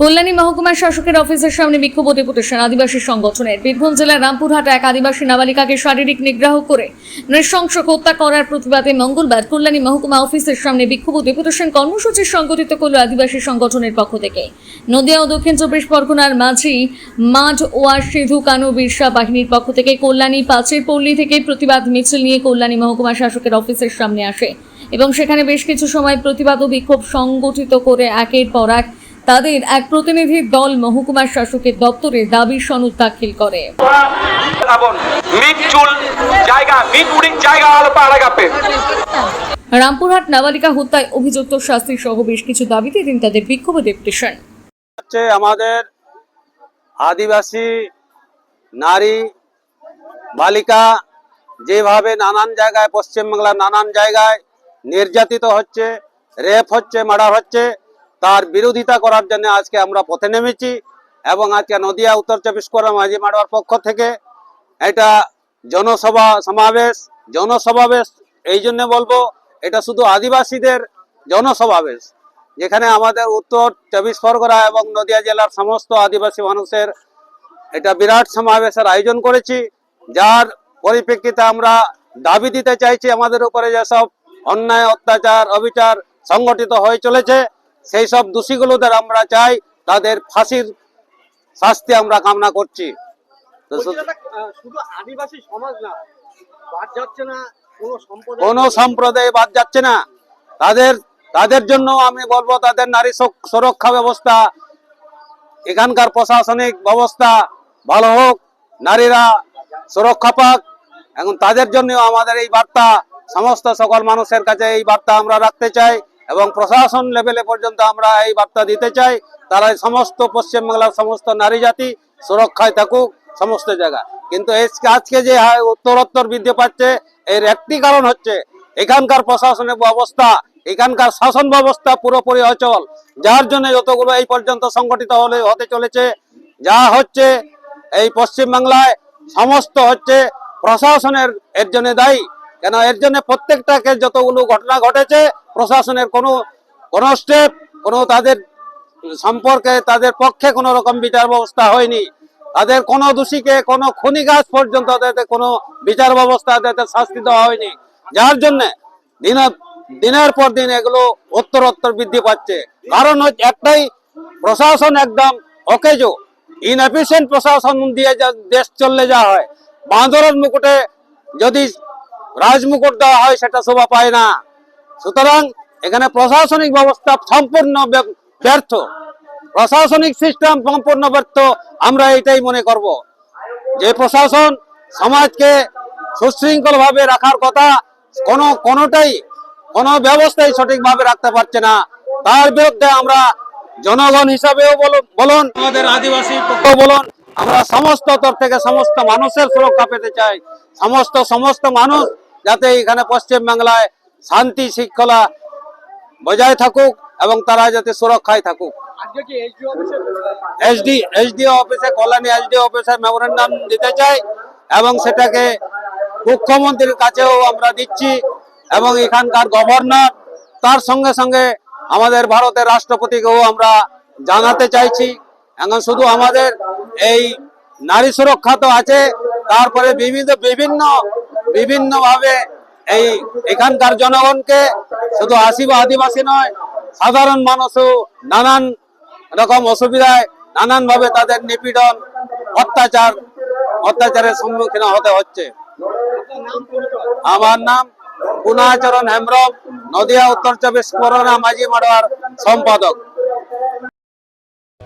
কল্যাণী মহকুমার শাসকের অফিসের সামনে বিক্ষোভ ডেপুটেশন আদিবাসী সংগঠনের। বীরভূম জেলার রামপুরহাটে এক আদিবাসী নাবালিকাকে শারীরিক নিগ্রহ করে নৃশংস হত্যা করার প্রতিবাদে মঙ্গলবার কল্যাণী মহকুমা অফিসের সামনে বিক্ষোভ ডেপুটেশন কর্মসূচি সংগঠিত করল আদিবাসী সংগঠনের পক্ষ থেকে। নদিয়া ও দক্ষিণ চব্বিশ পরগনার মাঝি মাঠ ওয়ার সিধু কানু বিরসা বাহিনীর পক্ষ থেকে কল্যাণী পাঁচের পল্লী থেকে প্রতিবাদ মিছিল নিয়ে কল্যাণী মহকুমা শাসকের অফিসের সামনে আসে। এবং সেখানে বেশ কিছু সময় প্রতিবাদ ও বিক্ষোভ সংগঠিত করে একের পর এক তাদের এক প্রতিনিধি দল মহকুমার শাসকের দপ্তরে দাবি সনদ দাখিল করে। রামপুরহাট নাবালিকা হত্যায় অভিযুক্ত শাস্তি সহ বেশ কিছু দাবিতে দিন তাদের বিক্ষোভ ডেপুটেশন হচ্ছে আমাদের আদিবাসী নারী বালিকা যেভাবে নানান জায়গায় পশ্চিমবাংলার নানান জায়গায় নির্যাতিত হচ্ছে রেপ হচ্ছে মার্ডার হচ্ছে তার বিরোধিতা করার জন্য আজকে আমরা পথে নেমেছি এবং আজকে নদিয়া উত্তর চব্বিশ পরগনা মাঝি মাডোয়ার পক্ষ থেকে এটা জনসভা সমাবেশ, জনসমাবেশ, এই জন্য বলব এটা শুধু আদিবাসীদের জনসমাবেশ, যেখানে আমাদের উত্তর চব্বিশ পরগনা এবং নদিয়া জেলার সমস্ত আদিবাসী মানুষের এটা বিরাট সমাবেশের আয়োজন করেছি, যার পরিপ্রেক্ষিতে আমরা দাবি দিতে চাইছি আমাদের উপরে যেসব অন্যায়, অত্যাচার, অবিচার সংগঠিত হয়ে চলেছে সেই সব দোষীগুলোদের আমরা চাই তাদের ফাঁসির শাস্তি আমরা কামনা করছি। তো বলছি শু- দাদা, আহ, শুধু আদিবাসী সমাজ না বাদ যাচ্ছে না কোনো সম্প্রদায়? বাদ যাচ্ছে না। তাদের তাদের জন্য আমি বলব তাদের নারী সুরক্ষা ব্যবস্থা এখানকার প্রশাসনিক ব্যবস্থা ভালো হোক নারীরা সুরক্ষা পাক। এখন তাদের জন্য আমাদের এই বার্তা সমস্ত সকল মানুষের কাছে এই বার্তা আমরা রাখতে চাই। এবং প্রশাসন লেভেলে পর্যন্ত আমরা এই বার্তা দিতে চাই তারা সমস্ত পশ্চিমবাংলার সমস্ত নারী জাতি সুরক্ষায় থাকুক, সমস্ত জায়গা। কিন্তু আজকে- যে উত্তরোত্তর বৃদ্ধি পাচ্ছে, এর একটি কারণ হচ্ছে এখানকার প্রশাসনের ব্যবস্থা, এখানকার শাসন ব্যবস্থা পুরোপুরি অচল। যার জন্য যতগুলো এই পর্যন্ত সংগঠিত হলে হতে চলেছে, যা হচ্ছে এই পশ্চিমবাংলায় সমস্ত হচ্ছে প্রশাসনের এর জন্য দায়ী। কেন এর জন্য প্রত্যেকটাকে যতগুলো ঘটনা ঘটেছে, প্রশাসনের কোনো কোনো স্টেপ কোনো তাদের সম্পর্কে তাদের পক্ষে কোনো রকম বিচার ব্যবস্থা হয়নি। তাদের কোনো দোষীকে, কোনো খুনি গাছ পর্যন্ত তাদের কোনো বিচার ব্যবস্থা তাদের শাস্তি দেওয়া হয়নি। যার জন্য দিন, দিনের পর দিন এগুলো উত্তরোত্তর বৃদ্ধি পাচ্ছে। কারণ হচ্ছে একটাই, প্রশাসন একদম অকেজো। ইনএফিসিয়েন্ট প্রশাসন দিয়ে দেশ চললে যা হয়। বাঁদরের মুকুটে যদি রাজমুকুট দেওয়া হয়, সেটা শোভা পায় না। সুতরাং এখানে প্রশাসনিক ব্যবস্থা সম্পূর্ণ ব্য- ব্যর্থ। প্রশাসনিক সিস্টেম সম্পূর্ণ ব্যর্থ, আমরা এটাই মনে করব। যে প্রশাসন সমাজকে সুশৃঙ্খল ভাবে রাখার কথা কোনো, কোনোটাই, কোনো ব্যবস্থাই সঠিকভাবে রাখতে পারছে না। তার বিরুদ্ধে আমরা জনগণ হিসাবেও বলুন বলুন, আমাদের আদিবাসী বলুন, আমরা সমস্ত তর থেকে সমস্ত মানুষের সুরক্ষা পেতে চাই। সমস্ত সমস্ত মানুষ যাতে এখানে পশ্চিম বাংলায় শান্তি শৃঙ্খলা বজায় থাকুক এবং তারা যাতে সুরক্ষায় থাকুক। এসডি এসডিও অফিসে কল্যাণী এসডিও অফিসে মেমোরেন্ডাম দিতে চাই এবং সেটাকে মুখ্যমন্ত্রীর কাছেও আমরা দিচ্ছি এবং এখানকার গভর্নর তার সঙ্গে সঙ্গে আমাদের ভারতের রাষ্ট্রপতিকেও আমরা জানাতে চাইছি। এখন শুধু আমাদের এই নারী সুরক্ষা তো আছে তারপরে বিভিন্ন বিভিন্ন বিভিন্ন ভাবে এই এখানকার জনগণকে শুধু আসি বা আদিবাসী নয়, সাধারণ মানুষও নানান রকম অসুবিধায় নানান ভাবে তাদের নিপীড়ন, অত্যাচার, অত্যাচারের সম্মুখীন হতে হচ্ছে। আমার নাম পুনাচরণ হেমব্রম, নদিয়া উত্তর চব্বিশ পরগনা মাঝি মাড়োয়ার সম্পাদক।